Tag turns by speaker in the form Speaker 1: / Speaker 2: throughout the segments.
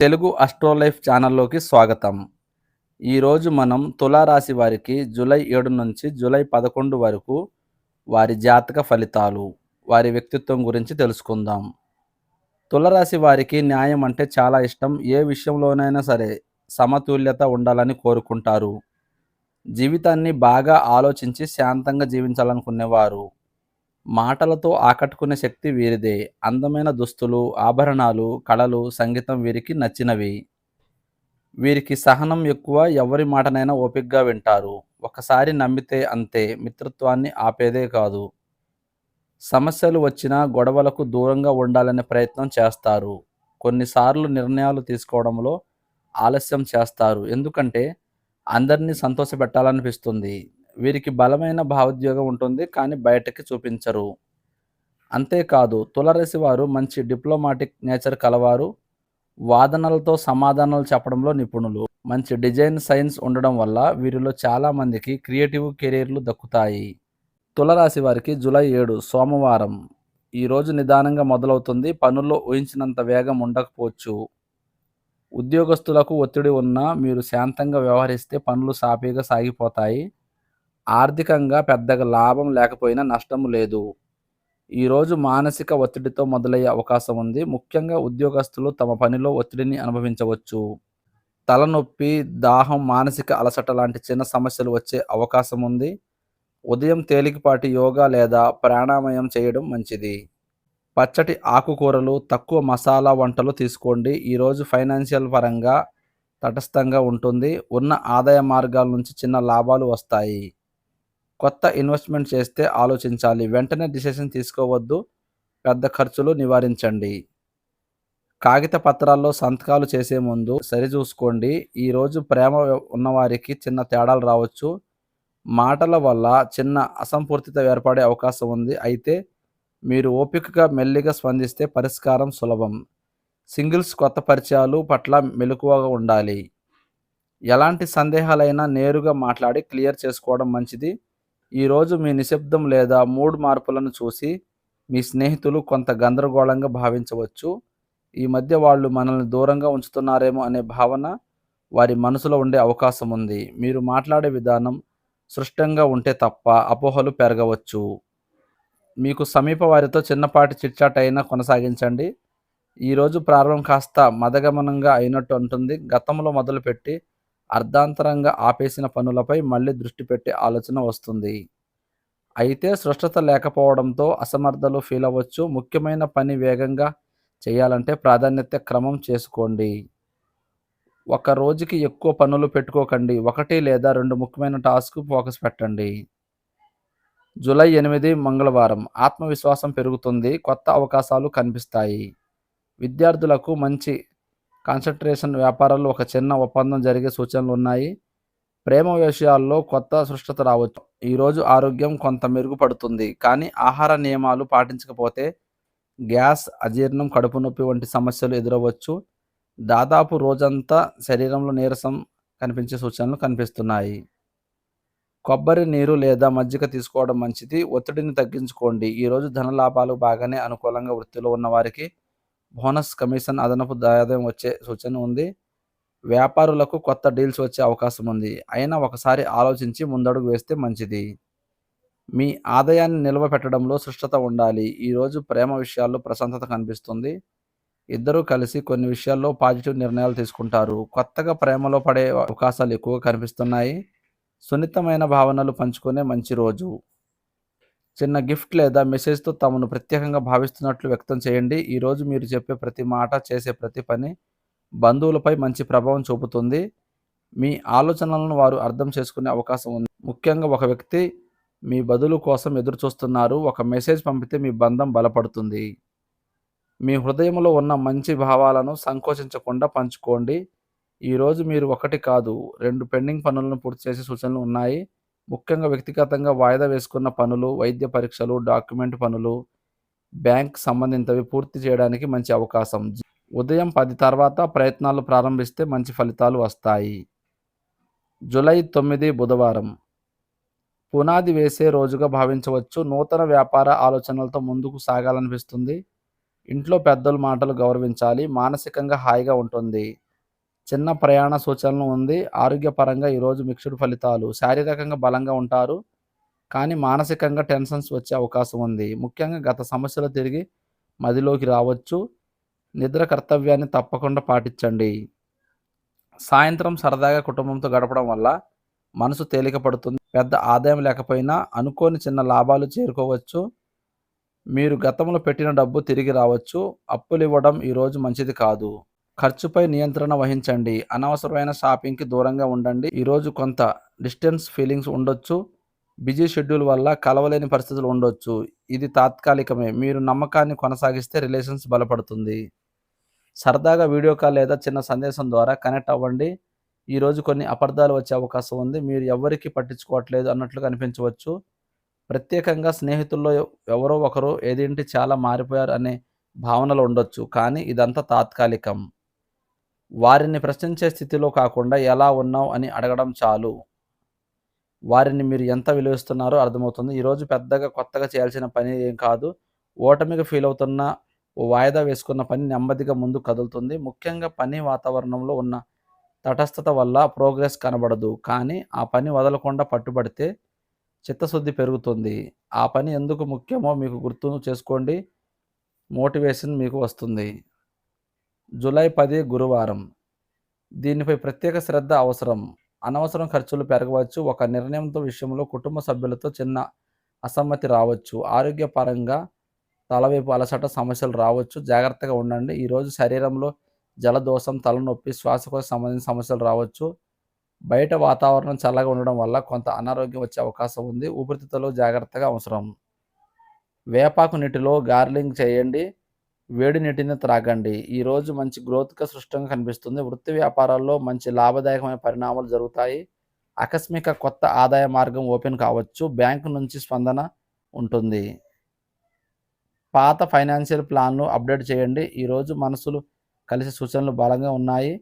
Speaker 1: తెలుగు అస్ట్రోలైఫ్ ఛానల్లోకి స్వాగతం. ఈరోజు మనం తులారాశి వారికి జూలై ఏడు నుంచి జూలై పదకొండు వరకు వారి జాతక ఫలితాలు వారి వ్యక్తిత్వం గురించి తెలుసుకుందాం. తులరాశి వారికి న్యాయం అంటే చాలా ఇష్టం. ఏ విషయంలోనైనా సరే సమతుల్యత ఉండాలని కోరుకుంటారు. జీవితాన్ని బాగా ఆలోచించి శాంతంగా జీవించాలనుకునేవారు. మాటలతో ఆకట్టుకునే శక్తి వీరిదే. అందమైన దుస్తులు ఆభరణాలు కళలు సంగీతం వీరికి నచ్చినవి. వీరికి సహనం ఎక్కువ ఎవరి మాటనైనా ఓపికగా వింటారు. ఒకసారి నమ్మితే అంతే మిత్రత్వాన్ని ఆపేదే కాదు. సమస్యలు వచ్చినా గొడవలకు దూరంగా ఉండాలనే ప్రయత్నం చేస్తారు. కొన్నిసార్లు నిర్ణయాలు తీసుకోవడంలో ఆలస్యం చేస్తారు. ఎందుకంటే అందరినీ సంతోషపెట్టాలనిపిస్తుంది. వీరికి బలమైన భావోద్యోగం ఉంటుంది కానీ బయటకి చూపించరు. అంతేకాదు తులరాశి వారు మంచి డిప్లొమాటిక్ నేచర్ కలవారు. వాదనలతో సమాధానాలు చెప్పడంలో నిపుణులు. మంచి డిజైన్ సైన్స్ ఉండడం వల్ల వీరిలో చాలామందికి క్రియేటివ్ కెరీర్లు దక్కుతాయి. తులరాశి వారికి జూలై ఏడు సోమవారం. ఈరోజు నిదానంగా మొదలవుతుంది. పనుల్లో ఊహించినంత వేగం ఉండకపోవచ్చు. ఉద్యోగస్తులకు ఒత్తిడి ఉన్నా మీరు శాంతంగా వ్యవహరిస్తే పనులు సాఫీగా సాగిపోతాయి. ఆర్థికంగా పెద్దగా లాభం లేకపోయినా నష్టం లేదు. ఈరోజు మానసిక ఒత్తిడితో మొదలయ్యే అవకాశం ఉంది. ముఖ్యంగా ఉద్యోగస్తులు తమ పనిలో ఒత్తిడిని అనుభవించవచ్చు. తలనొప్పి దాహం మానసిక అలసట లాంటి చిన్న సమస్యలు వచ్చే అవకాశం ఉంది. ఉదయం తేలికపాటి యోగా లేదా ప్రాణాయామం చేయడం మంచిది. పచ్చటి ఆకుకూరలు తక్కువ మసాలా వంటలు తీసుకోండి. ఈరోజు ఫైనాన్షియల్ పరంగా తటస్థంగా ఉంటుంది. ఉన్న ఆదాయ మార్గాల నుంచి చిన్న లాభాలు వస్తాయి. కొత్త ఇన్వెస్ట్మెంట్ చేస్తే ఆలోచించాలి. వెంటనే డిసిషన్ తీసుకోవద్దు. పెద్ద ఖర్చులు నివారించండి. కాగిత పత్రాల్లో సంతకాలు చేసే ముందు సరిచూసుకోండి ఈరోజు ప్రేమ ఉన్నవారికి చిన్న తేడాలు రావచ్చు. మాటల వల్ల చిన్న అసంపూర్తిత ఏర్పడే అవకాశం ఉంది. అయితే మీరు ఓపికగా మెల్లిగా స్పందిస్తే పరిష్కారం సులభం. సింగిల్స్ కొత్త పరిచయాలు పట్ల మెలకువగా ఉండాలి. ఎలాంటి సందేహాలైనా నేరుగా మాట్లాడి క్లియర్ చేసుకోవడం మంచిది. ఈరోజు మీ నిశ్శబ్దం లేదా మూడ్ మార్పులను చూసి మీ స్నేహితులు కొంత గందరగోళంగా భావించవచ్చు. ఈ మధ్య వాళ్ళు మనల్ని దూరంగా ఉంచుతున్నారేమో అనే భావన వారి మనసులో ఉండే అవకాశం ఉంది. మీరు మాట్లాడే విధానం సృష్టంగా ఉంటే తప్ప అపోహలు పెరగవచ్చు. మీకు సమీప వారితో చిన్నపాటి చిట్చాట్ అయినా కొనసాగించండి. ఈరోజు ప్రారంభం కాస్త మదగమనంగా అయినట్టు ఉంటుంది గతంలో మొదలుపెట్టి అర్ధాంతరంగా ఆపేసిన పనులపై మళ్ళీ దృష్టి పెట్టే ఆలోచన వస్తుంది. అయితే స్పష్టత లేకపోవడంతో అసమర్థలు ఫీల్ అవ్వచ్చు. ముఖ్యమైన పని వేగంగా చేయాలంటే ప్రాధాన్యత క్రమం చేసుకోండి. ఒక రోజుకి ఎక్కువ పనులు పెట్టుకోకండి. ఒకటి లేదా రెండు ముఖ్యమైన టాస్క్ ఫోకస్ పెట్టండి. జూలై ఎనిమిది మంగళవారం. ఆత్మవిశ్వాసం పెరుగుతుంది. కొత్త అవకాశాలు కనిపిస్తాయి. విద్యార్థులకు మంచి కాన్సన్ట్రేషన్ వ్యాపారాల్లో ఒక చిన్న ఒప్పందం జరిగే సూచనలు ఉన్నాయి. ప్రేమ విషయాల్లో కొత్త సృష్టత రావచ్చు. ఈరోజు ఆరోగ్యం కొంత మెరుగుపడుతుంది. కానీ ఆహార నియమాలు పాటించకపోతే గ్యాస్ అజీర్ణం కడుపు నొప్పి వంటి సమస్యలు ఎదురవచ్చు. దాదాపు రోజంతా శరీరంలో నీరసం కనిపించే సూచనలు కనిపిస్తున్నాయి. కొబ్బరి నీరు లేదా మజ్జిగ తీసుకోవడం మంచిది. ఒత్తిడిని తగ్గించుకోండి. ఈరోజు ధన లాభాలు బాగానే అనుకూలంగా వృత్తిలో ఉన్నవారికి బోనస్ కమిషన్ అదనపు ఆదాయం వచ్చే సూచన ఉంది. వ్యాపారులకు కొత్త డీల్స్ వచ్చే అవకాశం ఉంది. అయినా ఒకసారి ఆలోచించి ముందడుగు వేస్తే మంచిది. మీ ఆదాయాన్ని నిల్వ పెట్టడంలో సృష్టత ఉండాలి. ఈరోజు ప్రేమ విషయాల్లో ప్రశాంతత కనిపిస్తుంది. ఇద్దరూ కలిసి కొన్ని విషయాల్లో పాజిటివ్ నిర్ణయాలు తీసుకుంటారు. కొత్తగా ప్రేమలో పడే అవకాశాలు ఎక్కువగా కనిపిస్తున్నాయి. సున్నితమైన భావనలు పంచుకునే మంచి రోజు. చిన్న గిఫ్ట్ లేదా మెసేజ్తో తమను ప్రత్యేకంగా భావిస్తున్నట్లు వ్యక్తం చేయండి. ఈరోజు మీరు చెప్పే ప్రతి మాట చేసే ప్రతి పని బంధువులపై మంచి ప్రభావం చూపుతుంది. మీ ఆలోచనలను వారు అర్థం చేసుకునే అవకాశం ఉంది. ముఖ్యంగా ఒక వ్యక్తి మీ బదులు కోసం ఎదురు చూస్తున్నారు ఒక మెసేజ్ పంపితే మీ బంధం బలపడుతుంది. మీ హృదయంలో ఉన్న మంచి భావాలను సంకోచించకుండా పంచుకోండి. ఈరోజు మీరు ఒకటి కాదు రెండు పెండింగ్ పనులను పూర్తి చేసే సూచనలు ఉన్నాయి. ముఖ్యంగా వ్యక్తిగతంగా వాయిదా వేసుకున్న పనులు వైద్య పరీక్షలు డాక్యుమెంట్ పనులు బ్యాంక్ సంబంధితవి పూర్తి చేయడానికి మంచి అవకాశం. ఉదయం పది తర్వాత ప్రయత్నాలు ప్రారంభిస్తే మంచి ఫలితాలు వస్తాయి. జూలై తొమ్మిది బుధవారం. పునాది వేసే రోజుగా భావించవచ్చు. నూతన వ్యాపార ఆలోచనలతో ముందుకు సాగాలనిపిస్తుంది. ఇంట్లో పెద్దల మాటలు గౌరవించాలి. మానసికంగా హాయిగా ఉంటుంది. చిన్న ప్రయాణ సూచనలు ఉంది. ఆరోగ్యపరంగా ఈరోజు మిక్స్డ్ ఫలితాలు. శారీరకంగా బలంగా ఉంటారు. కానీ మానసికంగా టెన్షన్స్ వచ్చే అవకాశం ఉంది. ముఖ్యంగా గత సమస్యలు తిరిగి మదిలోకి రావచ్చు. నిద్ర కర్తవ్యాన్ని తప్పకుండా పాటించండి. సాయంత్రం సరదాగా కుటుంబంతో గడపడం వల్ల మనసు తేలిక పడుతుంది పెద్ద ఆదాయం లేకపోయినా అనుకోని చిన్న లాభాలు చేరుకోవచ్చు. మీరు గతంలో పెట్టిన డబ్బు తిరిగి రావచ్చు. అప్పులు ఇవ్వడం ఈరోజు మంచిది కాదు. ఖర్చుపై నియంత్రణ వహించండి. అనవసరమైన షాపింగ్కి దూరంగా ఉండండి. ఈరోజు కొంత డిస్టెన్స్ ఫీలింగ్స్ ఉండొచ్చు. బిజీ షెడ్యూల్ వల్ల కలవలేని పరిస్థితులు ఉండొచ్చు. ఇది తాత్కాలికమే. మీరు నమ్మకాన్ని కొనసాగిస్తే రిలేషన్స్ బలపడుతుంది. సరదాగా వీడియో కాల్ లేదా చిన్న సందేశం ద్వారా కనెక్ట్ అవ్వండి. ఈరోజు కొన్ని అపార్థాలు వచ్చే అవకాశం ఉంది. మీరు ఎవరికి పట్టించుకోవట్లేదు అన్నట్లు కనిపించవచ్చు ప్రత్యేకంగా స్నేహితుల్లో ఎవరో ఒకరు ఏదేంటి చాలా మారిపోయారు అనే భావనలు ఉండొచ్చు. కానీ ఇదంతా తాత్కాలికం. వారిని ప్రశ్నించే స్థితిలో కాకుండా ఎలా ఉన్నావు అని అడగడం చాలు. వారిని మీరు ఎంత విలువిస్తున్నారో అర్థమవుతుంది. ఈరోజు పెద్దగా కొత్తగా చేయాల్సిన పని ఏం కాదు. ఓటమిగా ఫీల్ అవుతున్న ఓ వాయిదా వేసుకున్న పని నెమ్మదిగా ముందు కదులుతుంది. ముఖ్యంగా పని వాతావరణంలో ఉన్న తటస్థత వల్ల ప్రోగ్రెస్ కనబడదు. కానీ ఆ పని వదలకుండా పట్టుబడితే చిత్తశుద్ధి పెరుగుతుంది. ఆ పని ఎందుకు ముఖ్యమో మీకు గుర్తు చేసుకోండి. మోటివేషన్ మీకు వస్తుంది. జూలై పది గురువారం. దీనిపై ప్రత్యేక శ్రద్ధ అవసరం. అనవసరం ఖర్చులు పెరగవచ్చు. ఒక నిర్ణయంతో విషయంలో కుటుంబ సభ్యులతో చిన్న అసమ్మతి రావచ్చు. ఆరోగ్యపరంగా తలవైపు అలసట సమస్యలు రావచ్చు. జాగ్రత్తగా ఉండండి. ఈరోజు శరీరంలో జలదోషం తలనొప్పి శ్వాసకోశ సంబంధించిన సమస్యలు రావచ్చు. బయట వాతావరణం చల్లగా ఉండడం వల్ల కొంత అనారోగ్యం వచ్చే అవకాశం ఉంది. ఊపిరితిత్తులు జాగ్రత్తగా అవసరం. వేపాకు నీటిలో గార్లింగ్ చేయండి. వేడి నీటిని త్రాగండి. ఈరోజు మంచి గ్రోత్గా సృష్టంగా కనిపిస్తుంది. వృత్తి వ్యాపారాల్లో మంచి లాభదాయకమైన పరిణామాలు జరుగుతాయి. ఆకస్మిక కొత్త ఆదాయ మార్గం ఓపెన్ కావచ్చు. బ్యాంకు నుంచి స్పందన ఉంటుంది. పాత ఫైనాన్షియల్ ప్లాన్ను అప్డేట్ చేయండి. ఈరోజు మనసులు కలిసి సూచనలు బలంగా ఉన్నాయి.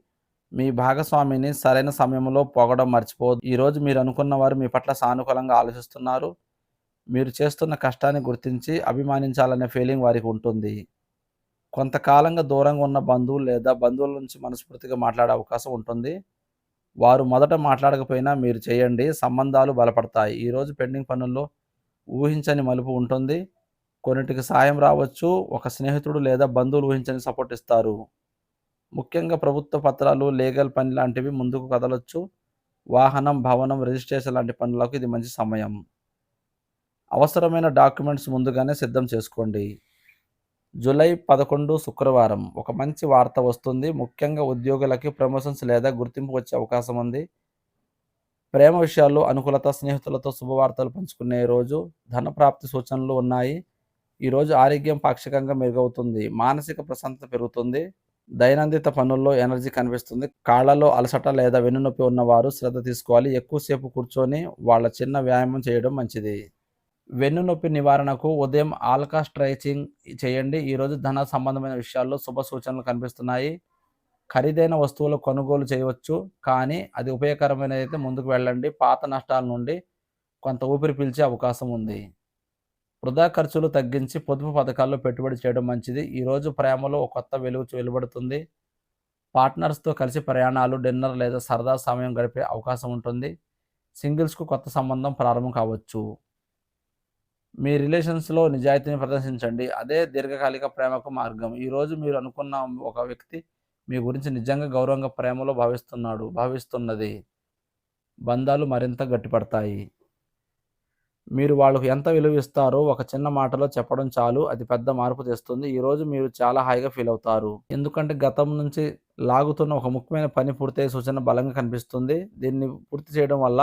Speaker 1: మీ భాగస్వామిని సరైన సమయంలో పొగడం మర్చిపోదు ఈరోజు మీరు అనుకున్న వారు మీ పట్ల సానుకూలంగా ఆలోచిస్తున్నారు. మీరు చేస్తున్న కష్టాన్ని గుర్తించి అభిమానించాలనే ఫీలింగ్ వారికి ఉంటుంది. కొంతకాలంగా దూరంగా ఉన్న బంధువులు లేదా బంధువుల నుంచి మనస్ఫూర్తిగా మాట్లాడే అవకాశం ఉంటుంది. వారు మొదట మాట్లాడకపోయినా మీరు చేయండి. సంబంధాలు బలపడతాయి. ఈరోజు పెండింగ్ పనుల్లో ఊహించని మలుపు ఉంటుంది. కొన్నిటికి సాయం రావచ్చు. ఒక స్నేహితుడు లేదా బంధువులు ఊహించని సపోర్ట్ ఇస్తారు. ముఖ్యంగా ప్రభుత్వ పత్రాలు లీగల్ పని లాంటివి ముందుకు కదలొచ్చు. వాహనం భవనం రిజిస్ట్రేషన్ లాంటి పనులకు ఇది మంచి సమయం. అవసరమైన డాక్యుమెంట్స్ ముందుగానే సిద్ధం చేసుకోండి. జూలై పదకొండు శుక్రవారం. ఒక మంచి వార్త వస్తుంది. ముఖ్యంగా ఉద్యోగులకి ప్రమోషన్స్ లేదా గుర్తింపు వచ్చే అవకాశం ఉంది. ప్రేమ విషయాల్లో అనుకూలత స్నేహితులతో శుభవార్తలు పంచుకునే రోజు ధన ప్రాప్తి సూచనలు ఉన్నాయి. ఈరోజు ఆరోగ్యం పాక్షికంగా మెరుగవుతుంది. మానసిక ప్రశాంతత పెరుగుతుంది. దైనందిత పనుల్లో ఎనర్జీ కనిపిస్తుంది. కాళ్ళలో అలసట లేదా వెన్నునొప్పి ఉన్నవారు శ్రద్ధ తీసుకోవాలి. ఎక్కువసేపు కూర్చొని వాళ్ళ చిన్న వ్యాయామం చేయడం మంచిది. వెన్నునొప్పి నివారణకు ఉదయం ఆల్కా స్ట్రైచింగ్ చేయండి. ఈరోజు ధన సంబంధమైన విషయాల్లో శుభ సూచనలు కనిపిస్తున్నాయి. ఖరీదైన వస్తువులు కొనుగోలు చేయవచ్చు కానీ అది ఉపయోగకరమైన అయితే ముందుకు వెళ్ళండి. పాత నష్టాల నుండి కొంత ఊపిరి పీల్చే అవకాశం ఉంది. వృధా ఖర్చులు తగ్గించి పొదుపు పథకాల్లో పెట్టుబడి చేయడం మంచిది. ఈరోజు ప్రేమలో ఒక కొత్త వెలుగు వెలువడుతుంది. పార్ట్నర్స్తో కలిసి ప్రయాణాలు డిన్నర్ లేదా సరదా సమయం గడిపే అవకాశం ఉంటుంది. సింగిల్స్కు కొత్త సంబంధం ప్రారంభం కావచ్చు. మీ రిలేషన్స్లో నిజాయితీని ప్రదర్శించండి. అదే దీర్ఘకాలిక ప్రేమకు మార్గం. ఈరోజు మీరు అనుకున్న ఒక వ్యక్తి మీ గురించి నిజంగా గౌరవంగా ప్రేమలో భావిస్తున్నాడు భావిస్తున్నది. బంధాలు మరింత గట్టిపడతాయి. మీరు వాళ్ళకు ఎంత విలువ ఇస్తారో ఒక చిన్న మాటలో చెప్పడం చాలు. అది పెద్ద మార్పు తెస్తుంది. ఈరోజు మీరు చాలా హాయిగా ఫీల్ అవుతారు. ఎందుకంటే గతం నుంచి లాగుతున్న ఒక ముఖ్యమైన పని పూర్తయ్యే సూచన బలంగా కనిపిస్తుంది. దీన్ని పూర్తి చేయడం వల్ల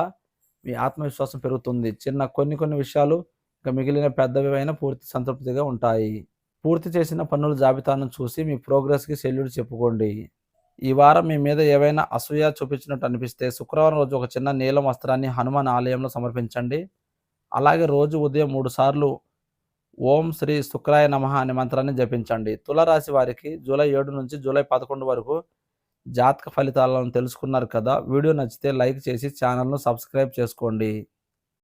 Speaker 1: మీ ఆత్మవిశ్వాసం పెరుగుతుంది. చిన్న కొన్ని కొన్ని విషయాలు ఇంకా మిగిలిన పెద్దవి అయినా పూర్తి సంతృప్తిగా ఉంటాయి. పూర్తి చేసిన పనుల జాబితాను చూసి మీ ప్రోగ్రెస్కి సెల్యూట్ చెప్పుకోండి. ఈ వారం మీ మీద ఏవైనా అసూయ చూపించినట్టు అనిపిస్తే శుక్రవారం రోజు ఒక చిన్న నీలం వస్త్రాన్ని హనుమాన్ ఆలయంలో సమర్పించండి. అలాగే రోజు ఉదయం మూడు సార్లు ఓం శ్రీ శుక్రాయ నమ అనే మంత్రాన్ని జపించండి. తులరాశి వారికి జూలై ఏడు నుంచి జూలై పదకొండు వరకు జాతక ఫలితాలను తెలుసుకున్నారు కదా. వీడియో నచ్చితే లైక్ చేసి ఛానల్ను సబ్స్క్రైబ్ చేసుకోండి.